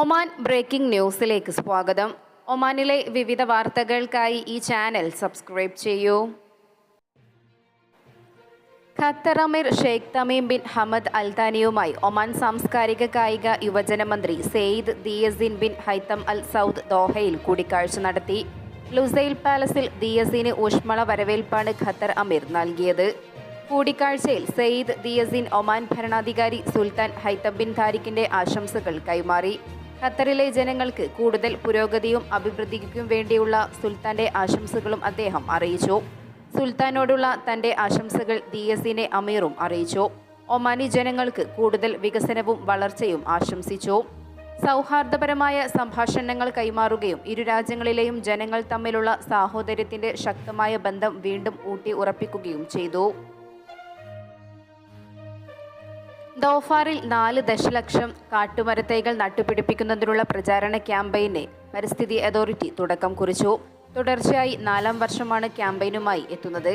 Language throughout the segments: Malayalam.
ഒമാൻ ബ്രേക്കിംഗ് ന്യൂസിലേക്ക് സ്വാഗതം. ഒമാനിലെ വിവിധ വാർത്തകൾക്കായി ഈ ചാനൽ സബ്സ്ക്രൈബ് ചെയ്യൂ. ഖത്തർ അമീർ ഷെയ്ഖ് തമീം ബിൻ ഹമദ് അൽതാനിയുമായി ഒമാൻ സാംസ്കാരിക കായിക യുവജന മന്ത്രി Sayyid Theyazin bin Haitham Al Said ദോഹയിൽ കൂടിക്കാഴ്ച നടത്തി. ലുസൈൽ പാലസിൽ ദിയസിന് ഊഷ്മള വരവേൽപ്പാണ് ഖത്തർ അമീർ നൽകിയത്. കൂടിക്കാഴ്ചയിൽ സെയ്ദ് ദിയസിൻ ഒമാൻ ഭരണാധികാരി സുൽത്താൻ ഹൈത്തബിൻ താരിഖിന്റെ ആശംസകൾ കൈമാറി. ഖത്തറിലെ ജനങ്ങൾക്ക് കൂടുതൽ പുരോഗതിയും അഭിവൃദ്ധിക്കും വേണ്ടിയുള്ള സുൽത്താന്റെ ആശംസകളും അദ്ദേഹം അറിയിച്ചു. സുൽത്താനോടുള്ള തന്റെ ആശംസകൾ ദിയസിനെ അമീറും അറിയിച്ചു. ഒമാനി ജനങ്ങൾക്ക് കൂടുതൽ വികസനവും വളർച്ചയും ആശംസിച്ചു. സൗഹാർദ്ദപരമായ സംഭാഷണങ്ങൾ കൈമാറുകയും ഇരു രാജ്യങ്ങളിലെയും ജനങ്ങൾ തമ്മിലുള്ള സാഹോദര്യത്തിന്റെ ശക്തമായ ബന്ധം വീണ്ടും ഊട്ടി ഉറപ്പിക്കുകയും ചെയ്തു. ദോഫാറിൽ നാല് ദശലക്ഷം കാട്ടുമരത്തൈകൾ നട്ടുപിടിപ്പിക്കുന്നതിനുള്ള പ്രചാരണ ക്യാമ്പയിന് പരിസ്ഥിതി അതോറിറ്റി തുടക്കം കുറിച്ചു. തുടർച്ചയായി നാലാം വർഷമാണ് ക്യാമ്പയിനുമായി എത്തുന്നത്.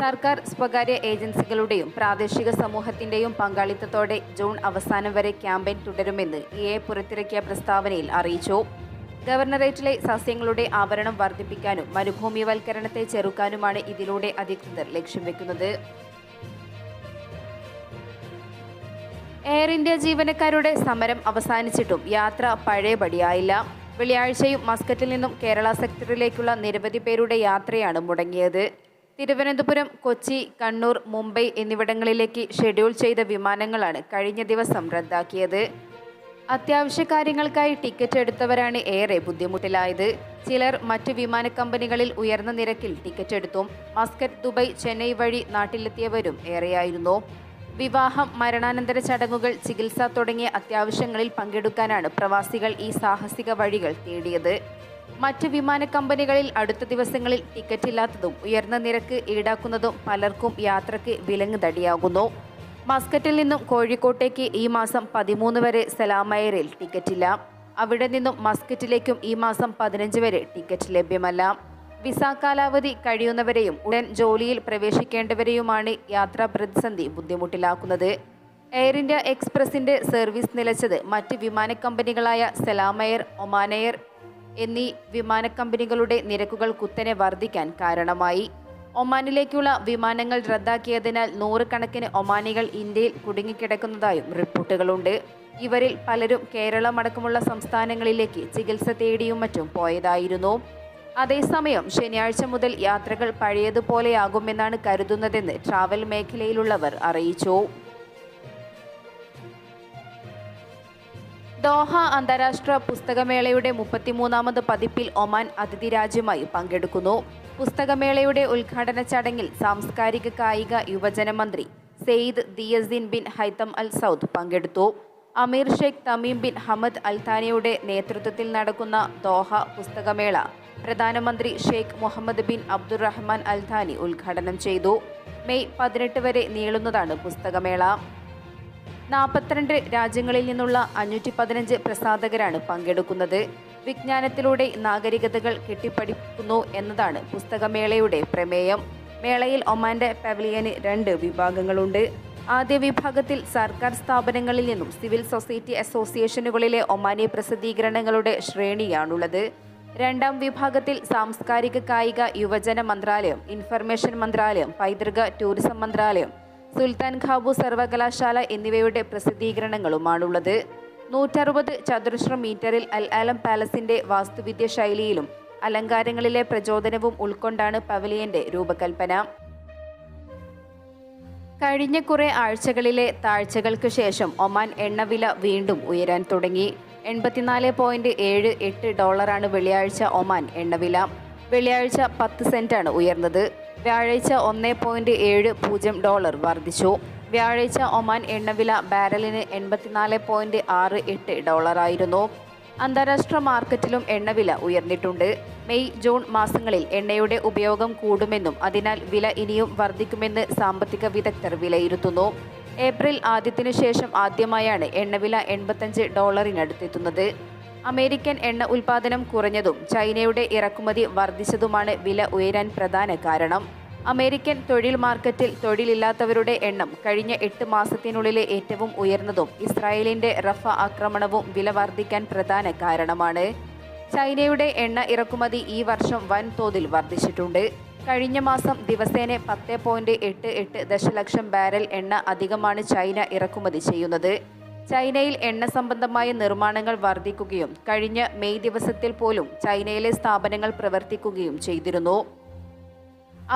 സർക്കാർ സ്വകാര്യ ഏജൻസികളുടെയും പ്രാദേശിക സമൂഹത്തിന്റെയും പങ്കാളിത്തത്തോടെ ജൂൺ അവസാനം വരെ ക്യാമ്പയിൻ തുടരുമെന്ന് ഇ എ പുറത്തിറക്കിയ പ്രസ്താവനയിൽ അറിയിച്ചു. ഗവർണറേറ്റിലെ സസ്യങ്ങളുടെ ആവരണം വർദ്ധിപ്പിക്കാനും മരുഭൂമിവൽക്കരണത്തെ ചെറുക്കാനുമാണ് ഇതിലൂടെ അധികൃതർ ലക്ഷ്യം വെക്കുന്നത്. എയർ ഇന്ത്യ ജീവനക്കാരുടെ സമരം അവസാനിച്ചിട്ടും യാത്ര പഴയപടിയായില്ല വെള്ളിയാഴ്ചയും മസ്കറ്റിൽ നിന്നും കേരള സെക്ടറിലേക്കുള്ള നിരവധി പേരുടെ യാത്രയാണ് മുടങ്ങിയത്. തിരുവനന്തപുരം കൊച്ചി കണ്ണൂർ മുംബൈ എന്നിവിടങ്ങളിലേക്ക് ഷെഡ്യൂൾ ചെയ്ത വിമാനങ്ങളാണ് കഴിഞ്ഞ ദിവസം റദ്ദാക്കിയത്. അത്യാവശ്യ കാര്യങ്ങൾക്കായി ടിക്കറ്റ് എടുത്തവരാണ് ഏറെ ബുദ്ധിമുട്ടിലായത്. ചിലർ മറ്റ് വിമാന കമ്പനികളിൽ ഉയർന്ന നിരക്കിൽ ടിക്കറ്റ് എടുത്തും മസ്കറ്റ് ദുബൈ ചെന്നൈ വഴി നാട്ടിലെത്തിയവരും ഏറെയായിരുന്നു. വിവാഹം മരണാനന്തര ചടങ്ങുകൾ ചികിത്സ തുടങ്ങിയ അത്യാവശ്യങ്ങളിൽ പങ്കെടുക്കാനാണ് പ്രവാസികൾ ഈ സാഹസിക വഴികൾ തേടിയത്. മറ്റ് വിമാന കമ്പനികളിൽ അടുത്ത ദിവസങ്ങളിൽ ടിക്കറ്റ് ഇല്ലാത്തതും ഉയർന്ന നിരക്ക് ഈടാക്കുന്നതും പലർക്കും യാത്രയ്ക്ക് വിലങ്ങ് തടിയാകുന്നു. മസ്കറ്റിൽ നിന്നും കോഴിക്കോട്ടേക്ക് ഈ മാസം പതിമൂന്ന് വരെ സലാമയറിൽ ടിക്കറ്റില്ല. അവിടെ നിന്നും മസ്കറ്റിലേക്കും ഈ മാസം പതിനഞ്ച് വരെ ടിക്കറ്റ് ലഭ്യമല്ല. വിസ കാലാവധി കഴിയുന്നവരെയും ഉടൻ ജോലിയിൽ പ്രവേശിക്കേണ്ടവരെയുമാണ് യാത്രാ പ്രതിസന്ധി ബുദ്ധിമുട്ടിലാക്കുന്നത്. എയർ ഇന്ത്യ എക്സ്പ്രസിന്റെ സർവീസ് നിലച്ചത് മറ്റ് വിമാന കമ്പനികളായ സലാമയർ ഒമാനയർ എന്നീ വിമാന കമ്പനികളുടെ നിരക്കുകൾ കുത്തനെ വർദ്ധിക്കാൻ കാരണമായി. ഒമാനിലേക്കുള്ള വിമാനങ്ങൾ റദ്ദാക്കിയതിനാൽ നൂറുകണക്കിന് ഒമാനികൾ ഇന്ത്യയിൽ കുടുങ്ങിക്കിടക്കുന്നതായും റിപ്പോർട്ടുകളുണ്ട്. ഇവരിൽ പലരും കേരളമടക്കമുള്ള സംസ്ഥാനങ്ങളിലേക്ക് ചികിത്സ തേടിയും മറ്റും പോയതായിരുന്നു. അതേസമയം ശനിയാഴ്ച മുതൽ യാത്രകൾ പഴയതുപോലെയാകുമെന്നാണ് കരുതുന്നതെന്ന് ട്രാവൽ മേഖലയിലുള്ളവർ അറിയിച്ചു. ദോഹ അന്താരാഷ്ട്ര പുസ്തകമേളയുടെ മുപ്പത്തിമൂന്നാമത് പതിപ്പിൽ ഒമാൻ അതിഥി രാജ്യമായി പങ്കെടുക്കുന്നു. പുസ്തകമേളയുടെ ഉദ്ഘാടന ചടങ്ങിൽ സാംസ്കാരിക കായിക യുവജന മന്ത്രി Sayyid Theyazin bin Haitham Al Said പങ്കെടുത്തു. അമീർ Sheikh Tamim bin Hamad Al താനിയുടെ നേതൃത്വത്തിൽ നടക്കുന്ന ദോഹ പുസ്തകമേള പ്രധാനമന്ത്രി Sheikh Mohammed bin Abdulrahman Al Thani ഉദ്ഘാടനം ചെയ്തു. മെയ് പതിനെട്ട് വരെ നീളുന്നതാണ് പുസ്തകമേള. നാൽപ്പത്തിരണ്ട് രാജ്യങ്ങളിൽ നിന്നുള്ള അഞ്ഞൂറ്റി പതിനഞ്ച് പ്രസാധകരാണ് പങ്കെടുക്കുന്നത്. വിജ്ഞാനത്തിലൂടെ നാഗരികതകൾ കെട്ടിപ്പടിക്കുന്നു എന്നതാണ് പുസ്തകമേളയുടെ പ്രമേയം. മേളയിൽ ഒമാന്റെ പവലിയന് രണ്ട് വിഭാഗങ്ങളുണ്ട്. ആദ്യ വിഭാഗത്തിൽ സർക്കാർ സ്ഥാപനങ്ങളിൽ നിന്നും സിവിൽ സൊസൈറ്റി അസോസിയേഷനുകളിലെ ഒമാനി പ്രസിദ്ധീകരണങ്ങളുടെ ശ്രേണിയാണുള്ളത്. രണ്ടാം വിഭാഗത്തിൽ സാംസ്കാരിക കായിക യുവജന മന്ത്രാലയം ഇൻഫർമേഷൻ മന്ത്രാലയം പൈതൃക ടൂറിസം മന്ത്രാലയം സുൽത്താൻ ഖാബു സർവകലാശാല എന്നിവയുടെ പ്രസിദ്ധീകരണങ്ങളുമാണുള്ളത്. നൂറ്ററുപത് ചതുരശ്ര മീറ്ററിൽ അൽ ആലം പാലസിന്റെ വാസ്തുവിദ്യ ശൈലിയിലും അലങ്കാരങ്ങളിലെ പ്രചോദനവും ഉൾക്കൊണ്ടാണ് പവലിയന്റെ രൂപകൽപ്പന. കഴിഞ്ഞ കുറേ ആഴ്ചകളിലെ താഴ്ചകൾക്ക് ശേഷം ഒമാൻ എണ്ണവില വീണ്ടും ഉയരാൻ തുടങ്ങി. എൺപത്തിനാല് പോയിന്റ് ഏഴ് എട്ട് ഡോളറാണ് വെള്ളിയാഴ്ച ഒമാൻ എണ്ണവില വെള്ളിയാഴ്ച പത്ത് സെന്റാണ് ഉയർന്നത്. വ്യാഴാഴ്ച ഒന്ന് പോയിന്റ് ഏഴ് പൂജ്യം ഡോളർ വർദ്ധിച്ചു. വ്യാഴാഴ്ച ഒമാൻ എണ്ണവില ബാരലിന് എൺപത്തിനാല് പോയിന്റ് ആറ് എട്ട് ഡോളറായിരുന്നു. അന്താരാഷ്ട്ര മാർക്കറ്റിലും എണ്ണവില ഉയർന്നിട്ടുണ്ട്. മെയ് ജൂൺ മാസങ്ങളിൽ എണ്ണയുടെ ഉപയോഗം കൂടുമെന്നും അതിനാൽ വില ഇനിയും വർദ്ധിക്കുമെന്ന് സാമ്പത്തിക വിദഗ്ധർ വിലയിരുത്തുന്നു. ഏപ്രിൽ ആദ്യത്തിനു ശേഷം ആദ്യമായാണ് എണ്ണവില എൺപത്തഞ്ച് ഡോളറിനടുത്തെത്തുന്നത്. അമേരിക്കൻ എണ്ണ ഉൽപാദനം കുറഞ്ഞതും ചൈനയുടെ ഇറക്കുമതി വർദ്ധിച്ചതുമാണ് വില ഉയരാൻ പ്രധാന കാരണം. അമേരിക്കൻ തൊഴിൽ മാർക്കറ്റിൽ തൊഴിലില്ലാത്തവരുടെ എണ്ണം കഴിഞ്ഞ എട്ട് മാസത്തിനുള്ളിലെ ഏറ്റവും ഉയർന്നതും ഇസ്രായേലിന്റെ റഫ ആക്രമണവും വില വർദ്ധിക്കാൻ പ്രധാന കാരണമാണ്. ചൈനയുടെ എണ്ണ ഇറക്കുമതി ഈ വർഷം വൻതോതിൽ വർദ്ധിച്ചിട്ടുണ്ട്. കഴിഞ്ഞ മാസം ദിവസേന പത്ത് പോയിന്റ് എട്ട് എട്ട് ദശലക്ഷം ബാരൽ എണ്ണ അധികമാണ് ചൈന ഇറക്കുമതി ചെയ്യുന്നത്. ചൈനയിൽ എണ്ണ സംബന്ധമായ നിർമ്മാണങ്ങൾ വർദ്ധിക്കുകയും കഴിഞ്ഞ മെയ് ദിവസത്തിൽ പോലും ചൈനയിലെ സ്ഥാപനങ്ങൾ പ്രവർത്തിക്കുകയും ചെയ്തിരുന്നു.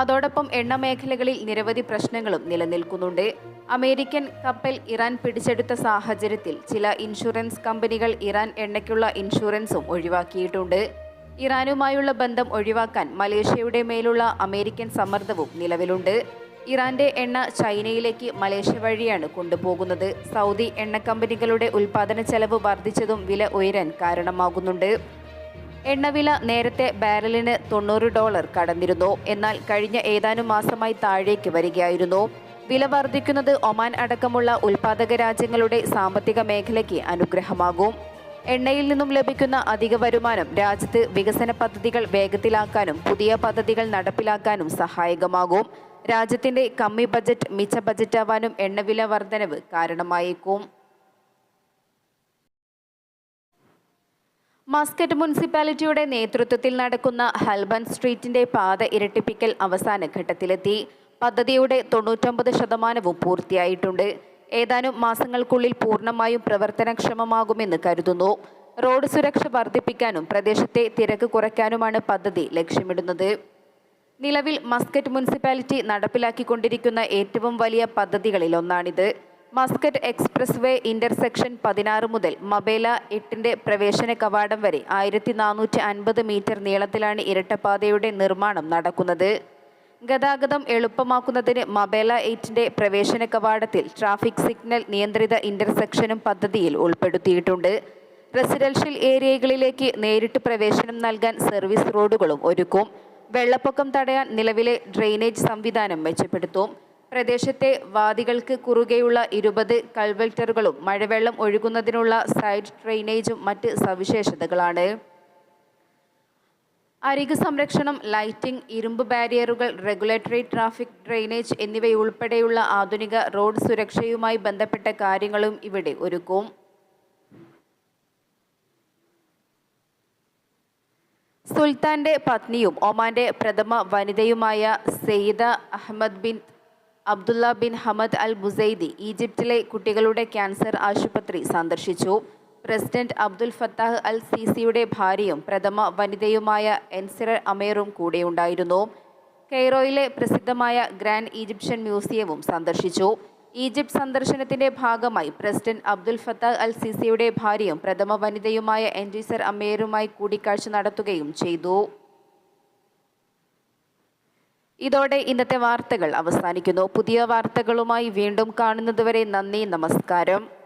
അതോടൊപ്പം എണ്ണ മേഖലകളിൽ നിരവധി പ്രശ്നങ്ങളും നിലനിൽക്കുന്നുണ്ട്. അമേരിക്കൻ കപ്പൽ ഇറാൻ പിടിച്ചെടുത്ത സാഹചര്യത്തിൽ ചില ഇൻഷുറൻസ് കമ്പനികൾ ഇറാൻ എണ്ണയ്ക്കുള്ള ഇൻഷുറൻസും ഒഴിവാക്കിയിട്ടുണ്ട്. ഇറാനുമായുള്ള ബന്ധം ഒഴിവാക്കാൻ മലേഷ്യയുടെ മേലുള്ള അമേരിക്കൻ സമ്മർദ്ദവും നിലവിലുണ്ട്. ഇറാന്റെ എണ്ണ ചൈനയിലേക്ക് മലേഷ്യ വഴിയാണ് കൊണ്ടുപോകുന്നത്. സൗദി എണ്ണ കമ്പനികളുടെ ഉൽപാദന ചെലവ് വർദ്ധിച്ചതും വില ഉയരാൻ കാരണമാകുന്നുണ്ട്. എണ്ണവില നേരത്തെ ബാരലിന് തൊണ്ണൂറ് ഡോളർ കടന്നിരുന്നു. എന്നാൽ കഴിഞ്ഞ ഏതാനും മാസമായി താഴേക്ക് വരികയായിരുന്നു. വില വർദ്ധിക്കുന്നത് ഒമാൻ അടക്കമുള്ള ഉൽപാദക രാജ്യങ്ങളുടെ സാമ്പത്തിക മേഖലയ്ക്ക് അനുഗ്രഹമാകും. എണ്ണയിൽ നിന്നും ലഭിക്കുന്ന അധിക വരുമാനം രാജ്യത്ത് വികസന പദ്ധതികൾ വേഗത്തിലാക്കാനും പുതിയ പദ്ധതികൾ നടപ്പിലാക്കാനും സഹായകമാകും. രാജ്യത്തിന്റെ കമ്മി ബജറ്റ് മിച്ച ബജറ്റാവാനും എണ്ണവില വർധനവ് കാരണമായേക്കും. മസ്കറ്റ് മുനിസിപ്പാലിറ്റിയുടെ നേതൃത്വത്തിൽ നടക്കുന്ന ഹൽബൻ സ്ട്രീറ്റിന്റെ പാത ഇരട്ടിപ്പിക്കൽ അവസാന ഘട്ടത്തിലെത്തി. പദ്ധതിയുടെ തൊണ്ണൂറ്റൊമ്പത് ശതമാനവും പൂർത്തിയായിട്ടുണ്ട്. ഏതാനും മാസങ്ങൾക്കുള്ളിൽ പൂർണമായും പ്രവർത്തനക്ഷമമാകുമെന്ന് കരുതുന്നു. റോഡ് സുരക്ഷ വർദ്ധിപ്പിക്കാനും പ്രദേശത്തെ തിരക്ക് കുറയ്ക്കാനുമാണ് പദ്ധതി ലക്ഷ്യമിടുന്നത്. നിലവിൽ മസ്കറ്റ് മുനിസിപ്പാലിറ്റി നടപ്പിലാക്കിക്കൊണ്ടിരിക്കുന്ന ഏറ്റവും വലിയ പദ്ധതികളിൽ ഒന്നാണിത് മസ്കറ്റ് എക്സ്പ്രസ് വേ ഇന്റർസെക്ഷൻ പതിനാറ് മുതൽ മബേല എട്ടിന്റെ പ്രവേശന കവാടം വരെ ആയിരത്തി നാനൂറ്റി അൻപത് മീറ്റർ നീളത്തിലാണ് ഇരട്ടപ്പാതയുടെ നിർമ്മാണം നടക്കുന്നത്. ഗതാഗതം എളുപ്പമാക്കുന്നതിന് മബേല എയ്റ്റിന്റെ പ്രവേശന കവാടത്തിൽ ട്രാഫിക് സിഗ്നൽ നിയന്ത്രിത ഇന്റർസെക്ഷനും പദ്ധതിയിൽ ഉൾപ്പെടുത്തിയിട്ടുണ്ട്. റെസിഡൻഷ്യൽ ഏരിയകളിലേക്ക് നേരിട്ട് പ്രവേശനം നൽകാൻ സർവീസ് റോഡുകളും ഒരുക്കും. വെള്ളപ്പൊക്കം തടയാൻ നിലവിലെ ഡ്രെയിനേജ് സംവിധാനം മെച്ചപ്പെടുത്തും. പ്രദേശത്തെ വാദികൾക്ക് കുറുകെയുള്ള ഇരുപത് കൾവെൽറ്ററുകളും മഴവെള്ളം ഒഴുകുന്നതിനുള്ള സൈഡ് ഡ്രെയിനേജും മറ്റ് സവിശേഷതകളാണ്. അരിക് സംരക്ഷണം ലൈറ്റിംഗ് ഇരുമ്പ് ബാരിയറുകൾ റെഗുലേറ്ററി ട്രാഫിക് ഡ്രെയിനേജ് എന്നിവയുൾപ്പെടെയുള്ള ആധുനിക റോഡ് സുരക്ഷയുമായി ബന്ധപ്പെട്ട കാര്യങ്ങളും ഇവിടെ ഒരുക്കും. സുൽത്താന്റെ പത്നിയും ഒമാന്റെ പ്രഥമ വനിതയുമായ Sayyida Ahmed bin Abdullah bin Hamad Al Busaidi ഈജിപ്തിലെ കുട്ടികളുടെ ക്യാൻസർ ആശുപത്രി സന്ദർശിച്ചു. പ്രസിഡന്റ് അബ്ദുൽ ഫത്താഹ് അൽ സിസിയുടെ ഭാര്യയും പ്രഥമ വനിതയുമായ എൻസിറ അമേറും കൂടെയുണ്ടായിരുന്നു കെയ്റോയിലെ പ്രസിദ്ധമായ ഗ്രാൻഡ് ഈജിപ്ഷ്യൻ മ്യൂസിയവും സന്ദർശിച്ചു. ഈജിപ്ത് സന്ദർശനത്തിന്റെ ഭാഗമായി പ്രസിഡന്റ് അബ്ദുൽ ഫത്താഹ് അൽ സിസിയുടെ ഭാര്യയും പ്രഥമ വനിതയുമായ എൻജിസർ അമേറുമായി കൂടിക്കാഴ്ച നടത്തുകയും ചെയ്തു. ഇതോടെ ഇന്നത്തെ വാർത്തകൾ അവസാനിക്കുന്നു. പുതിയ വാർത്തകളുമായി വീണ്ടും കാണുന്നതുവരെ നന്ദി നമസ്കാരം.